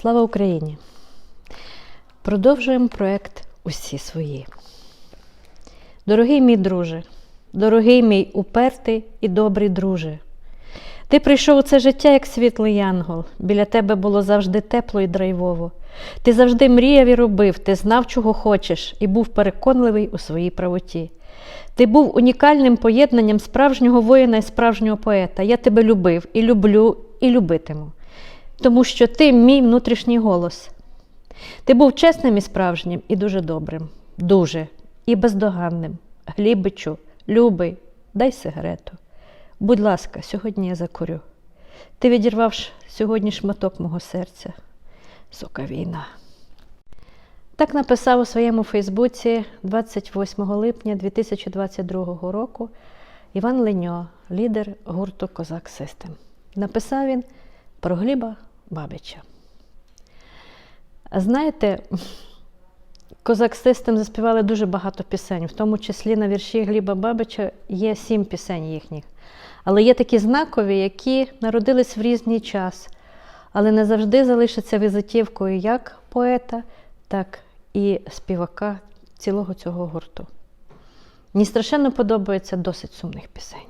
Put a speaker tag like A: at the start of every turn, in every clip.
A: Слава Україні! Продовжуємо проект Усі свої. Дорогий мій друже, дорогий мій упертий і добрий друже. Ти прийшов у це життя як світлий янгол. Біля тебе було завжди тепло і драйвово. Ти завжди мріяв і робив, ти знав, чого хочеш, і був переконливий у своїй правоті. Ти був унікальним поєднанням справжнього воїна і справжнього поета. Я тебе любив і люблю, і любитиму. Тому що ти мій внутрішній голос. Ти був чесним і справжнім, і дуже добрим, дуже і бездоганним. Глібичу, любий, дай сигарету. Будь ласка, сьогодні я закурю. Ти відірвав сьогодні шматок мого серця. Сука війна. Так написав у своєму Фейсбуці 28 липня 2022 року Іван Леньо, лідер гурту Козак Систем. Написав він про Гліба Бабича. Знаєте, Козак Систем заспівали дуже багато пісень, в тому числі на вірші Гліба Бабича є сім пісень їхніх. Але є такі знакові, які народились в різний час, але не завжди залишаться візитівкою як поета, так і співака цілого цього гурту. Мені страшенно подобається досить сумних пісень.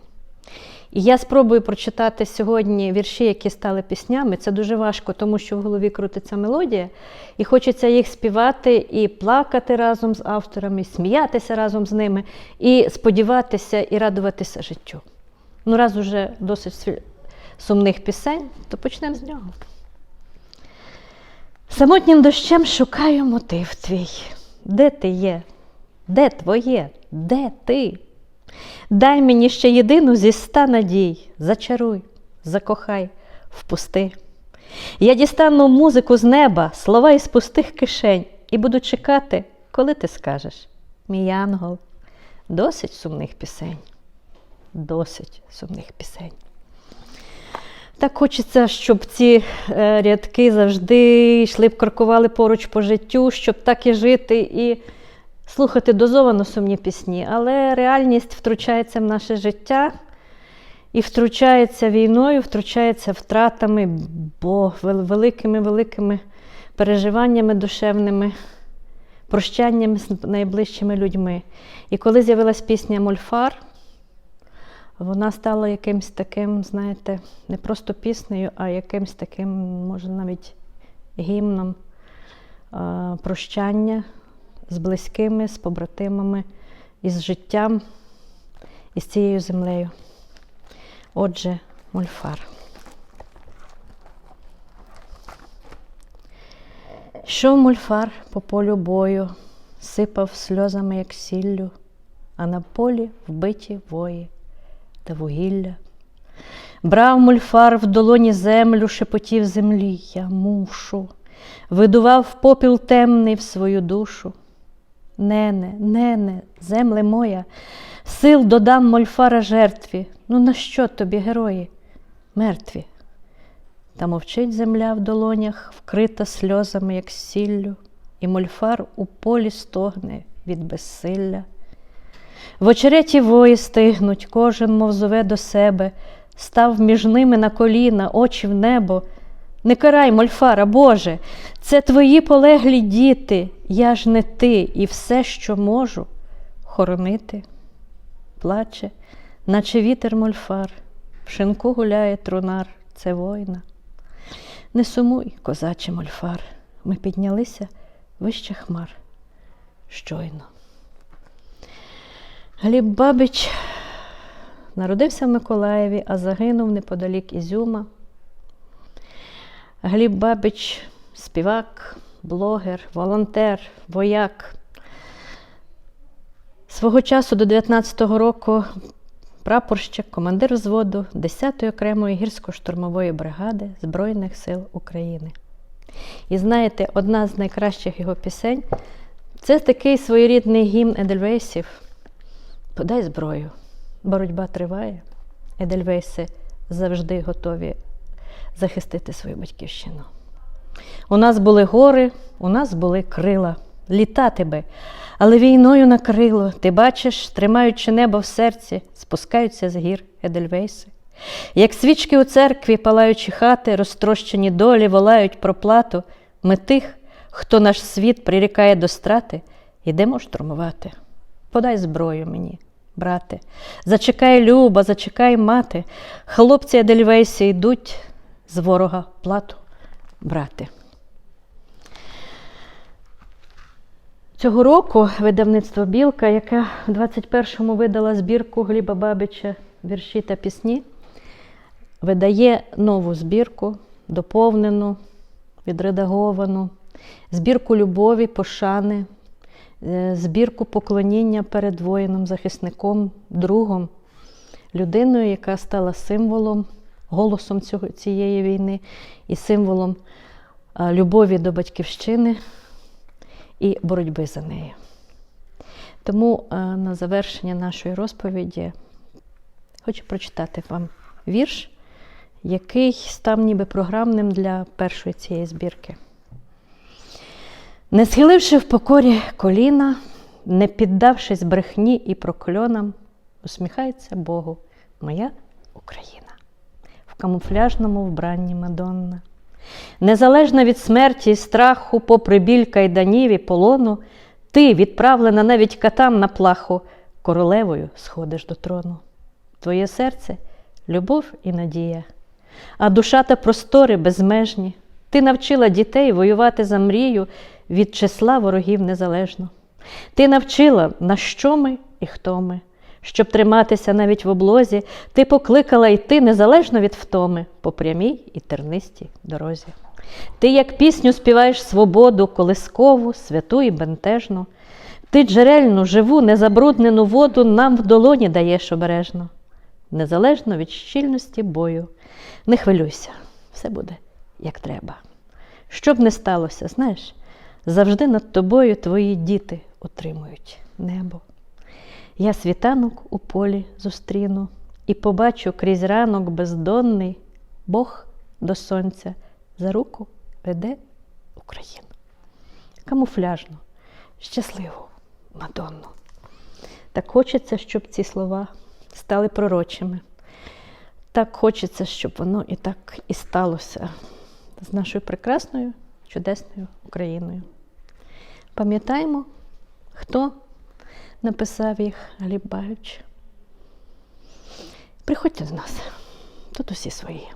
A: І я спробую прочитати сьогодні вірші, які стали піснями. Це дуже важко, тому що в голові крутиться мелодія, і хочеться їх співати і плакати разом з авторами, і сміятися разом з ними, і сподіватися і радуватися життю. Ну, раз уже досить сумних пісень, то почнемо з нього. Самотнім дощем шукаю мотив твій. Де ти є? Де твоє? Де ти? Дай мені ще єдину зі ста надій. Зачаруй, закохай, впусти. Я дістану музику з неба, слова із пустих кишень, і буду чекати, коли ти скажеш. Мій янгол, досить сумних пісень. Досить сумних пісень. Так хочеться, щоб ці е, рядки завжди йшли б, крокували поруч по життю, щоб так і жити і слухати дозовано сумні пісні. Але реальність втручається в наше життя і втручається війною, втручається втратами, бо великими-великими переживаннями душевними, прощаннями з найближчими людьми. І коли з'явилась пісня Мольфар, вона стала якимсь таким, знаєте, не просто піснею, а якимсь таким, може, навіть гімном прощання з близькими, з побратимами, із життям, із цією землею. Отже, мольфар. Йшов мульфар по полю бою, сипав сльозами, як сіллю, а на полі вбиті вої та вугілля. Брав мульфар в долоні землю, шепотів землі, я мушу, видував попіл темний в свою душу. Нене, нене, земле моя, сил додам мольфара жертві. Ну на що тобі, герої, мертві? Та мовчить земля в долонях, вкрита сльозами, як сіллю, і мольфар у полі стогне від безсилля. В очереті вої стигнуть, кожен, мов зове до себе, став між ними на коліна, очі в небо. Не карай, мольфара, Боже, це твої полеглі діти, я ж не ти, і все, що можу, хоронити. Плаче, наче вітер мольфар, в шинку гуляє трунар, це воїна. Не сумуй, козаче мольфар, ми піднялися вище хмар. Щойно. Гліб Бабич народився в Миколаєві, а загинув неподалік Ізюма. Гліб Бабич співак, блогер, волонтер, вояк. Свого часу до 19-го року прапорщик, командир взводу 10-ї окремої гірсько-штурмової бригади Збройних сил України. І знаєте, одна з найкращих його пісень це такий своєрідний гімн Едельвейсів. Подай зброю. Боротьба триває. Едельвейси завжди готові захистити свою батьківщину. У нас були гори, у нас були крила. Літати би, але війною накрило. Ти бачиш, тримаючи небо в серці, спускаються з гір Едельвейси. Як свічки у церкві, палаючі хати, розтрощені долі, волають про плату, Ми тих, хто наш світ прирікає до страти, ідемо штурмувати. Подай зброю мені, брате. Зачекай, люба, зачекай, мати. Хлопці Едельвейсі йдуть з ворога плату брати. Цього року видавництво Білка, яке в 21-му видала збірку Гліба Бабича вірші та пісні, видає нову збірку, доповнену, відредаговану, збірку любові, пошани, е, збірку поклоніння перед воїном, захисником, другом, людиною, яка стала символом, голосом цього, цієї війни і символом е, любові до батьківщини і боротьби за неї. Тому е, на завершення нашої розповіді хочу прочитати вам вірш, який став ніби програмним для першої цієї збірки. Не схиливши в покорі коліна, не піддавшись брехні і прокльонам, усміхається Богу, моя Україна, камуфляжному вбранні Мадонна. Незалежна від смерті і страху, попри біль кайданів і полону, ти, відправлена навіть катам на плаху, королевою сходиш до трону. Твоє серце любов і надія, а душа та простори безмежні. Ти навчила дітей воювати за мрію від числа ворогів незалежно. Ти навчила, на що ми і хто ми. Щоб триматися навіть в облозі, ти покликала йти незалежно від втоми по прямій і тернистій дорозі. Ти, як пісню, співаєш свободу, колискову, святу і бентежну. Ти джерельну, живу, незабруднену воду нам в долоні даєш обережно, незалежно від щільності бою. Не хвилюйся, все буде як треба. Що б не сталося, знаєш, завжди над тобою твої діти отримують небо. Я світанок у полі зустріну і побачу крізь ранок бездонний Бог до сонця за руку веде Україну. Камуфляжну, щасливу Мадонну. Так хочеться, щоб ці слова стали пророчими. Так хочеться, щоб воно і так і сталося з нашою прекрасною, чудесною Україною. Пам'ятаємо, хто написав їх Гліб. Приходьте до нас, тут усі свої.